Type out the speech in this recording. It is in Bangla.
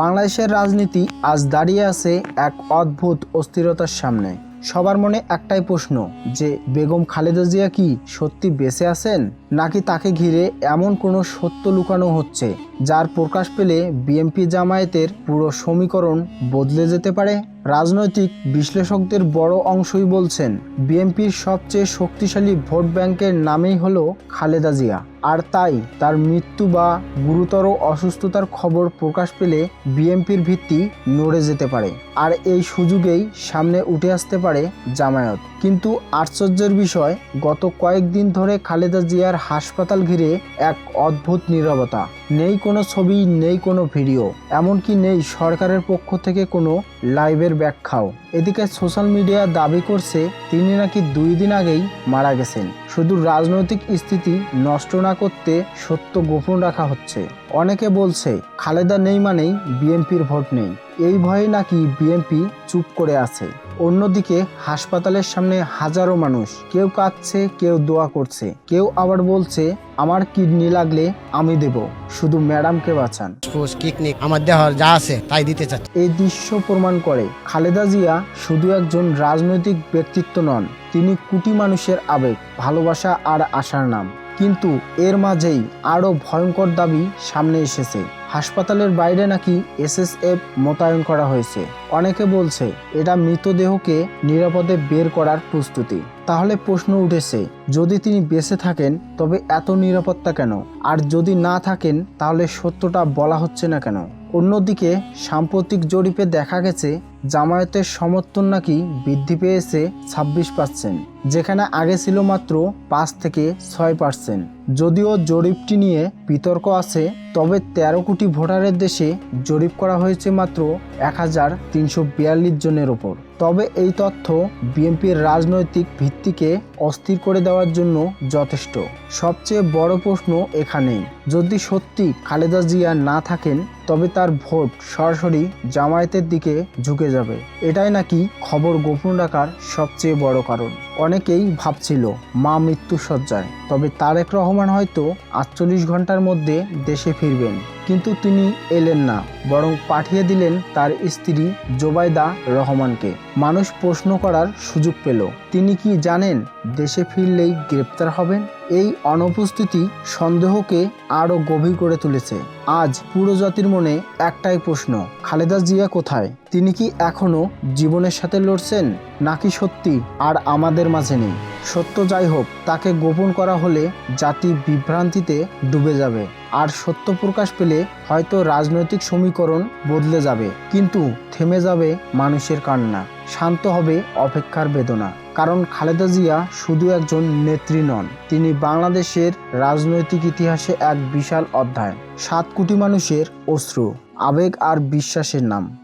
বাংলাদেশের রাজনীতি আজ দাঁড়িয়ে আছে এক অদ্ভুত অস্থিরতার সামনে। সবার মনে একটাই প্রশ্ন, যে বেগম খালেদা জিয়া কি সত্যি বেঁচে আছেন? নাকি তাকে ঘিরে এমন কোনো সত্য লুকানো হচ্ছে, যার প্রকাশ পেলে বিএমপি জামায়াতের পুরো সমীকরণ বদলে যেতে পারে? রাজনৈতিক বিশ্লেষকদের বড় অংশই বলছেন, বিএনপির সবচেয়ে শক্তিশালী ভোট ব্যাংকের নামেই হলো খালেদা জিয়া। আর তাই তার মৃত্যু বা গুরুতর অসুস্থতার খবর প্রকাশ পেলে বিএনপির ভিত্তি নড়ে যেতে পারে। আর এই সুযোগেই সামনে উঠে আসতে পারে জামায়াত। কিন্তু আশ্চর্যের বিষয়, গত কয়েকদিন ধরে খালেদা জিয়ার হাসপাতাল ঘিরে এক অদ্ভুত নীরবতা। নেই কোনো ছবি, নেই কোনো ভিডিও। এমনকি নেই সরকারের পক্ষ থেকে কোনো লাইভের ব্যাখ্যাও এদিকে সোশ্যাল মিডিয়া দাবি করছে, তিনি নাকি দুই দিন আগেই মারা গেছেন। শুধু রাজনৈতিক স্থিতি নষ্ট না করতে সত্য গোপন রাখা হচ্ছে। অনেকে বলছে, খালেদা নেই মানেই বিএনপির ভোট নেই। এই ভয়ে নাকি বিএনপি চুপ করে আছে। অন্যদিকে হাসপাতালের সামনে হাজারো মানুষ। কেউ কাঁদছে কেউ দোয়া করছে। কেউ আবার বলছে আমার কিডনি লাগলে আমি দেব। শুধু ম্যাডামকে বাঁচান। কিকনিক আমার দেহ যা আছে তাই দিতে চাচ্ছি। এই দৃশ্য প্রমাণ করে খালেদা জিয়া শুধু একজন রাজনৈতিক ব্যক্তিত্ব নন তিনি কোটি মানুষের আবেগ ভালোবাসা আর আশার নাম। কিন্তু এর মাঝেই আরও ভয়ঙ্কর দাবি সামনে এসেছে। হাসপাতালের বাইরে নাকি এসএসএফ মোতায়েন করা হয়েছে। অনেকে বলছে, এটা মৃতদেহকে নিরাপদে বের করার প্রস্তুতি। তাহলে প্রশ্ন উঠেছে, যদি তিনি বেঁচে থাকেন, তবে এত নিরাপত্তা কেন? আর যদি না থাকেন, তাহলে সত্যটা বলা হচ্ছে না কেন? অন্যদিকে সাম্প্রতিক জরিপে দেখা গেছে জামায়াতের সমর্থন নাকি বৃদ্ধি পেয়েছে ছাব্বিশ পার্সেন্ট যেখানে আগে ছিল মাত্র পাঁচ থেকে ছয় পার্সেন্ট যদিও জরিপটি নিয়ে বিতর্ক আছে, তবে তেরো কোটি ভোটারের দেশে জরিপ করা হয়েছে মাত্র এক হাজার তিনশো বিয়াল্লিশ জনের ওপর। তবে এই তথ্য বিএনপির রাজনৈতিক ভিত্তিকে অস্থির করে দেওয়ার জন্য যথেষ্ট। সবচেয়ে বড় প্রশ্ন এখানেই। যদি সত্যি খালেদা জিয়া না থাকেন, তবে তার ভোট সরাসরি জামায়াতের দিকে ঝুঁকে যাবে। এটাই নাকি খবর গোপন রাখার সবচেয়ে বড় কারণ। অনেকেই ভাবছিল, মা মৃত্যু সজ্জায় তবে তারেক রহমান হয়তো আটচল্লিশ ঘণ্টার মধ্যে দেশে ফিরবেন। কিন্তু তিনি এলেন না, বরং পাঠিয়ে দিলেন তার স্ত্রী জোবাইদা রহমানকে। মানুষ প্রশ্ন করার সুযোগ পেল, তিনি কি জানেন দেশে ফিরলেই গ্রেপ্তার হবেন? এই অনুপস্থিতি সন্দেহকে আরও গভীর করে তুলেছে। আজ পুরো জাতির মনে একটাই প্রশ্ন, খালেদা জিয়া কোথায়? তিনি কি এখনও জীবনের সাথে লড়ছেন, নাকি সত্যি আর আমাদের মাঝে নেই? সত্য যাই হোক, তাকে গোপন করা হলে জাতি বিভ্রান্তিতে ডুবে যাবে। আর সত্য প্রকাশ পেলে হয়তো রাজনৈতিক সমীকরণ বদলে যাবে। কিন্তু থেমে যাবে মানুষের কান্না। শান্ত হবে অপেক্ষার বেদনা। কারণ খালেদা জিয়া শুধু একজন নেত্রী নন, তিনি বাংলাদেশের রাজনৈতিক ইতিহাসে এক বিশাল অধ্যায়। সাত কোটি মানুষের অশ্রু, আবেগ আর বিশ্বাসের নাম।